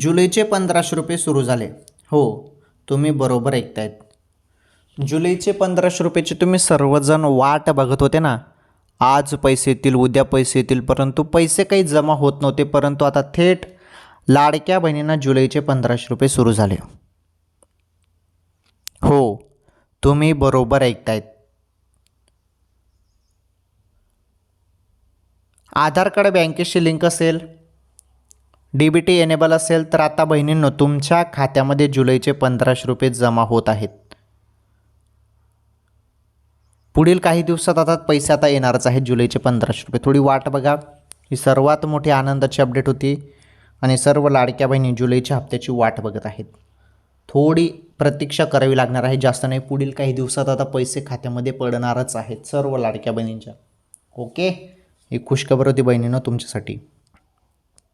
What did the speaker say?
जुलैचे पंधराशे रुपये सुरू झाले. हो तुम्ही बरोबर ऐकतायत. जुलैचे पंधराशे रुपयाची तुम्ही सर्वजण वाट बघत होते ना? आज पैसे येतील उद्या पैसे येतील परंतु पैसे काही जमा होत नव्हते परंतु आता थेट लाडक्या बहिणींना जुलैचे पंधराशे रुपये सुरू झाले. हो तुम्ही बरोबर ऐकतायत. आधार कार्ड बँकेशी लिंक असेल? डी बी टी एनेबल असेल तर आता बहिणींनो तुमच्या खात्यामध्ये जुलैचे पंधराशे रुपये जमा होत आहेत. पुढील काही दिवसात आता पैसे आता येणारच आहेत जुलैचे पंधराशे रुपये. थोडी वाट बघा. ही सर्वात मोठी आनंदाची अपडेट होती आणि सर्व लाडक्या बहिणी जुलैच्या हप्त्याची वाट बघत आहेत. थोडी प्रतीक्षा करावी लागणार आहे जास्त नाही. पुढील काही दिवसात आता पैसे खात्यामध्ये पडणारच आहेत सर्व लाडक्या बहिणींच्या. ओके? ही खुशखबर होती बहिणीनं तुमच्यासाठी.